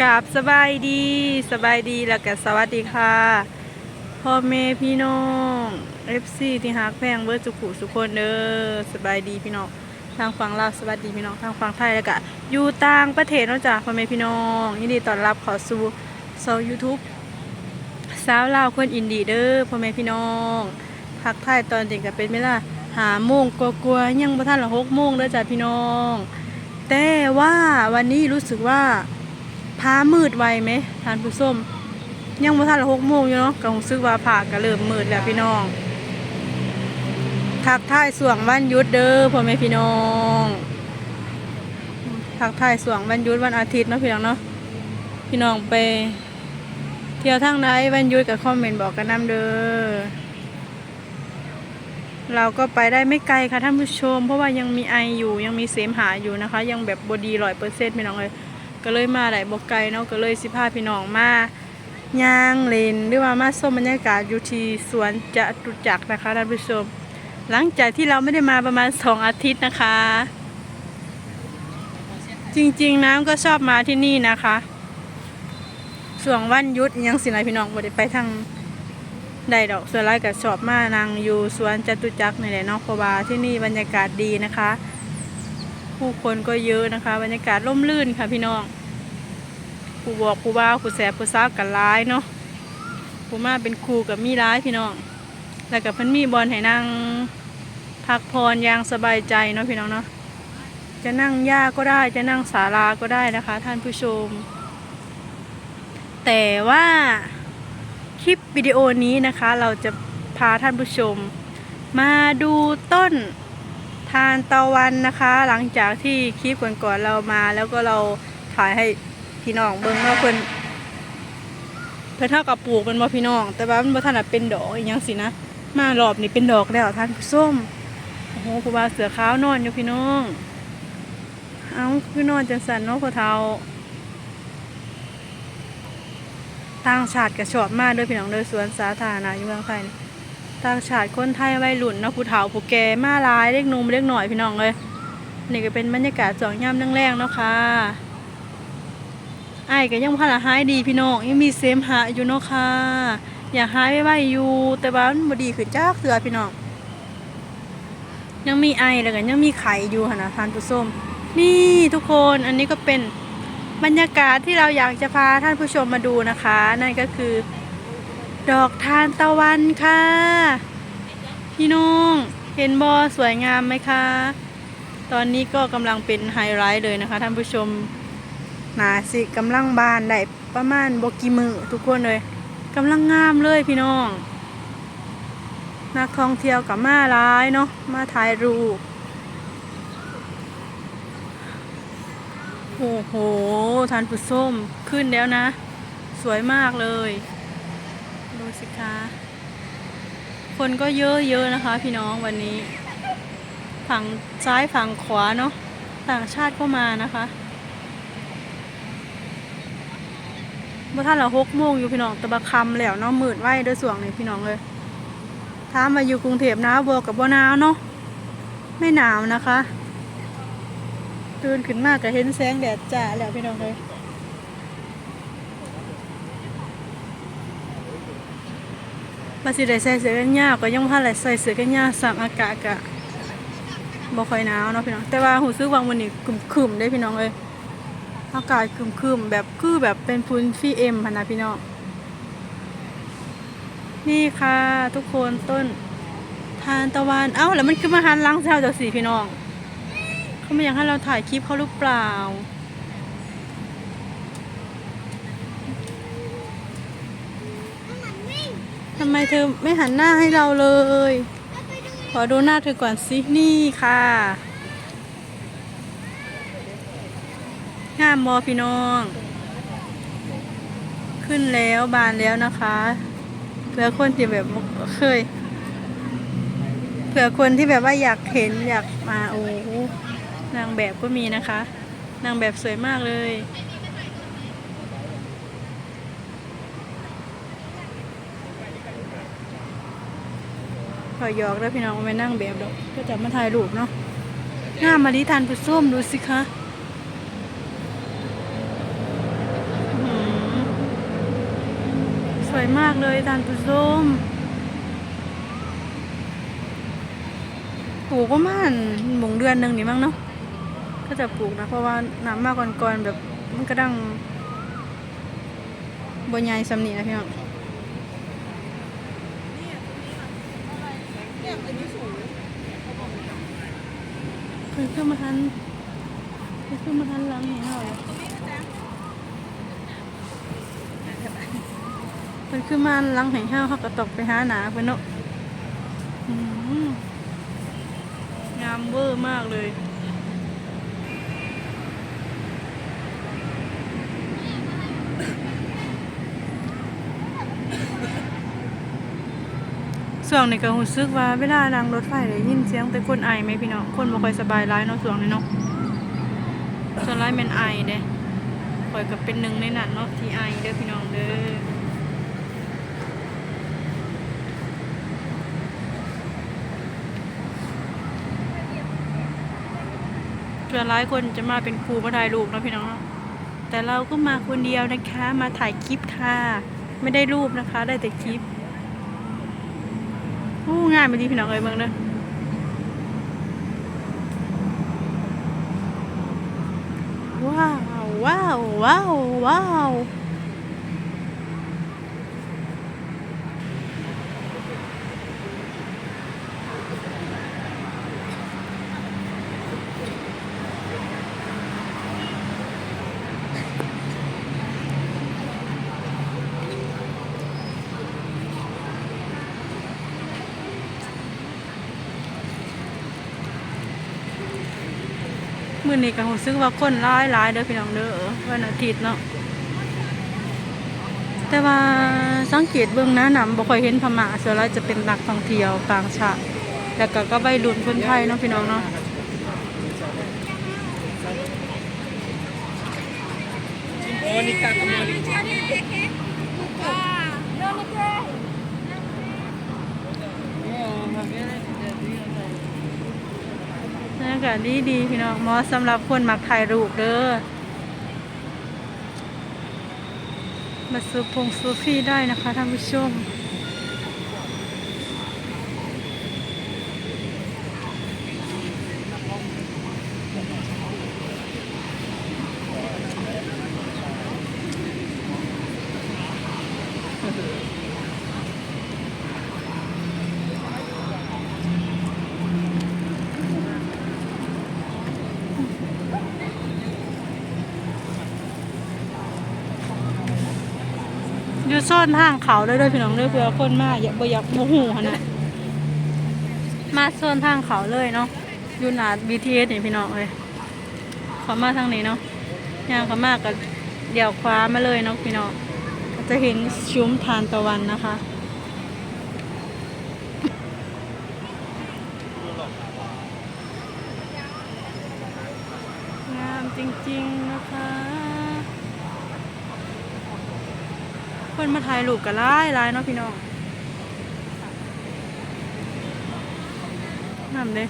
กราบสบายดีสบายดีแล้วก็สวัสดีค่ะพ่อแม่พี่น้องเอฟซีที่ฮักแพงเบิร์จุกุสุคนเด้อสบายดีพี่น้องทางฝั่งลาวสวัสดีพี่น้องทางฝั่งไทยแล้วก็อยู่ต่างประเทศนอกจากพ่อแม่พี่น้องยินดีต้อนรับเขอสู่โซยูทูบสาวลาวคนอินดีเด้อพ่อแม่พี่น้องพักไทยตอนเด็กก็เป็นเวลาหาโมงกลัวๆยังบ่ทันละหกโมงเด้อจ้ะพี่น้อง แต่ว่าวันนี้รู้สึกว่า พามืดไวไหมทานผู้ส้ม ยังบ่ทันละหกโมงอยู่เนาะก็รู้สึกว่าผาก็เริ่มมืดแล้วพี่น้องทักทายสวงวันยุดเด้อพ่อแม่พี่น้องทักทายสวงวันยุดวันอาทิตย์เนาะพี่น้องเนาะพี่น้องไป เที่ยวทางไหนวันยุดกับคอมเมนต์บอกกันนำเด้อเราก็ไปได้ไม่ไกลค่ะท่านผู้ชม เพราะว่ายังมีไออยู่ยังมีเสมหะอยู่นะคะ ยังแบบบอดีร้อยเปอร์เซ็นต์พี่น้องเลย ก็เลยมาได้บกไกลเนาะก็เลยสิพาพี่น้องมาย่างเลนหรือว่ามาส้มบรรยากาศอยู่ที่สวนจตุจักรนะคะท่านผู้ชม หลังจากที่เราไม่ได้มาประมาณสองอาทิตย์นะคะ จริงๆน้ำก็ชอบมาที่นี่นะคะส่วงวันยุดอิหยังสิไหนพี่น้องบ่ได้ไปทางใดดอกส่วนไรก็ชอบมานางอยู่สวนจตุจักรนี่แหละเนาะเพราะว่าที่นี่บรรยากาศดีนะคะ ผู้คนก็เยอะนะคะ บรรยากาศร่มรื่นค่ะพี่น้องผู้บอกผู้บ่าวผู้แสบผู้สากันร้ายเนาะผู้มาเป็นครูกับมีร้ายพี่น้อง แล้วกับเพิ่นมีบอลให้นั่งพักพรอย่างสบายใจเนาะพี่น้องเนาะจะนั่งหญ้าก็ได้จะนั่งศาลาก็ได้นะคะ ท่านผู้ชม แต่ว่าคลิปวิดีโอนี้นะคะ เราจะพาท่านผู้ชม มาดูต้น ทานตะวันนะคะ หลังจากที่คลิปก่อนๆเรามาแล้วก็เราถ่ายให้พี่น้องเบิ่งว่าเพิ่นเพิ่นเท่ากับปลูกเป็นบ่พี่น้อง แต่ว่ามันบ่ทันได้เป็นดอกอีหยังสินะมารอบนี้เป็นดอกแล้วท่านผู้ชมโอ้โหผู้ว่าเสือขาวนอนอยู่พี่น้อง เอ้าคือนอนจังสันเนาะพ่อเฒ่าต่างชาติก็ชอบมากเด้วยพี่น้องเด้อสวนสาธารณะอยู่เมืองไทย ต่างชาติคนไทยวัยรุ่นเนาะผู้เฒ่าผู้แก่มาลายเล็กนุ่มเล็กหน่อยพี่น้องเลยนี่ก็เป็นบรรยากาศสองย่ำแรงๆเนาะค่ะไอ้ก็ยังพละหายดีพี่น้องยังมีเสมหะอยู่เนาะค่ะอย่าหายไว้ๆอยู่แต่ว่ามันบดีขึ้นจ้าเสือพี่น้องยังมีไอแล้วก็ยังมีไข่อยู่ค่ะนะทานผู้ส้มนี่ทุกคนอันนี้ก็เป็นบรรยากาศที่เราอยากจะพาท่านผู้ชมมาดูนะคะ นั่นก็คือ ดอกทานตะวันค่ะ พี่น้องเห็นบอสวยงามไหมคะ ตอนนี้ก็กำลังเป็นไฮไลท์เลยนะคะท่านผู้ชมนาสิกำลังบานได้ประมาณบกี่มือทุกคนเลยกำลังงามเลยพี่น้อง นักท่องเที่ยวกับมาร้ายเนาะมาถ่ายรูปโอ้โหท่านผู้ชมขึ้นแล้วนะ สวยมากเลย สิคะ คนก็เยอะเยอะนะคะ พี่น้องวันนี้ ฝั่งซ้ายฝั่งขวาเนาะต่างชาติก็มานะคะเมื่อท่านเราหกโมงอยู่พี่น้องตะบะคำแล้วเนาะมืดไว้เด้วยส่วงนี่พี่น้องเลยถ้ามาอยู่กรุงเทพนาวบวกกับบ่หนาวเนาะไม่หนาวนะคะตื่นขึ้นมากก็เห็นแสงแดดจ้าแล้วพี่น้องเลย มาสิได้ใส่เสื้อกันยาวก็ยังบ่ทันได้ใส่เสื้อกันยาวสักอากาศก็บ่ค่อยหนาวเนาะพี่น้องแต่ว่ารู้สึกว่าวันนี้ครึมๆได้พี่น้องเอ้ยอากาศครึมๆแบบคือแบบเป็นฝุ่น PM หั่นนะพี่น้องนี่ค่ะ ทุกคนต้นทานตะวันเอ้าแล้วมันคือมาหันหลังเจ้าจังสีพี่น้องเขาไม่อยากให้เราถ่ายคลิปเขาหรือเปล่า ทำไมเธอไม่หันหน้าให้เราเลย ขอดูหน้าเธอก่อนสิ นี่ค่ะงามมอพี่น้อง ขึ้นแล้วบานแล้วนะคะเผื่อคนที่แบบเคยเผื่อคนที่แบบว่าอยากเห็นอยากมาโอ้นางแบบก็มีนะคะ นางแบบสวยมากเลย ขอยอกแล้วพี่น้องเอาไปนั่งแบบดอกก็จะมาถ่ายรูปเนาะงามาดิทานผู้ส้มดูสิคะอวยมากเลยทานผู้ชมปลูกประมาณหมงเดือนหนึ่งนี่มั้งเนาะก็จะปลูกนะ เพราะว่าน้ำมากก่อนๆแบบมันกระดังบนใหญ่สำนีนะพี่น้อง เพิ่นขึ้นมาทันเพิ่นขึ้นมาทันหลังเห็นเหรอเพิ่นขึ้นมาลังแห่งห้าวเขาก็ตกไปหาหนาไปเนาะงามเวอร์มากเลย ส่วงนี้ก็รู้สึกว่าเวลานั่งรถไฟได้ยินเสียงแต่คนไอไหมพี่น้องคนบ่ค่อยสบายร้ายเนาะส่วงนี้เนาะส่วนร้ายเป็นไอเด้ข่อยก็เป็นหนึ่งในนั้นเนาะที่ไอเด้อพี่น้องเด้อเพื่อหลายคนจะมาเป็นครูมาถ่ายรูปนะพี่น้องเนาะแต่เราก็มาคนเดียวนะคะ มาถ่ายคลิปค่ะ ไม่ได้รูปนะคะ ได้แต่คลิป โอ้งานมาดีพี่น้องเอ้ยเมืองเด้อว้าวว้าวว้าวว้าว มื้อนี้ก็รู้สึกว่าคนหลายหลายเด้อพี่น้องเด้อวันอาทิตย์เนาะแต่ว่าสังเกตเบื้องหน้าหนำบ่ค่อยเห็นพม่าส่วนใหญ่จะเป็นนักท่องเที่ยวต่างชาติแล้วก็ก็วัยรุ่นคนไทยเนาะพี่น้องเนาะ Monica con Monica. บ รรยากาศดีดีพี่น้องเหมาะสำหรับคนมักถ่ายรูปเด้อมาซื้อพงซูฟี่ได้นะคะท่านผู้ชม อยู่ซ่อนทางเขาได้ด้วยพี่น้องเด้อเผื่อคนมาอยากบ่อยากโมหขนาดมาซ่อนทางเขาเลยเนาะอยู่หนา BTS นี่พี่น้องเลยขามาทางนี้เนาะย่างขามากับเดี่ยวคว้ามาเลยเนาะพี่น้องจะเห็นชุ้มทานตะวันนะคะงามจริงๆนะคะ คนมาถ่ายรูปกันหลายหลายเนาะพี่น้องนั่นเด้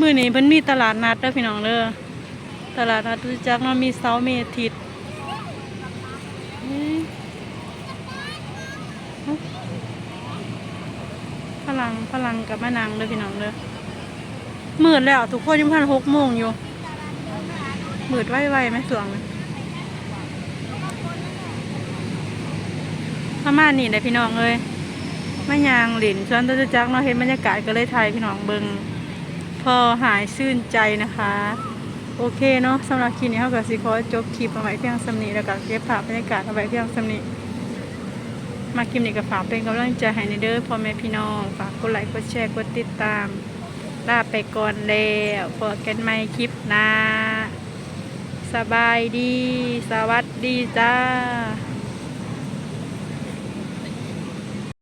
มื้อนี้เพิ่นมีตลาดนัดเด้อพี่น้องเด้อตลาดนัดรู้จักเนาะมีเสาร์มีอาทิตย์นี่พลังพลังกับแมะนางเด้อพี่น้องเด้อมืดแล้วทุกคนยังพันหกโมงอยู่มืดไวๆไหมสวงประมาณนี้เลยพี่น้องเอ้ยมายางหลินชวนตะจักเนาะเห็นบรรยากาศก็เลยถ่ายพี่น้องเบิง พอหายชื่นใจนะคะ โอเคเนาะสำหรับคลิปนี้เขาก็สิขอจบคลิปเอาไว้เพียงสำนีแล้วก็เก็บภาพบรรยากาศเอาไว้เพียงสำนีมาคลิปนี้ก็ฝากเป็นกำลังใจให้ในเด้อพ่อแม่พี่น้อง ฝากกดไลค์กดแชร์กดติดตามลาไปก่อนแล้วพบกันใหม่คลิปหน้าสบายดี สวัสดีจ้า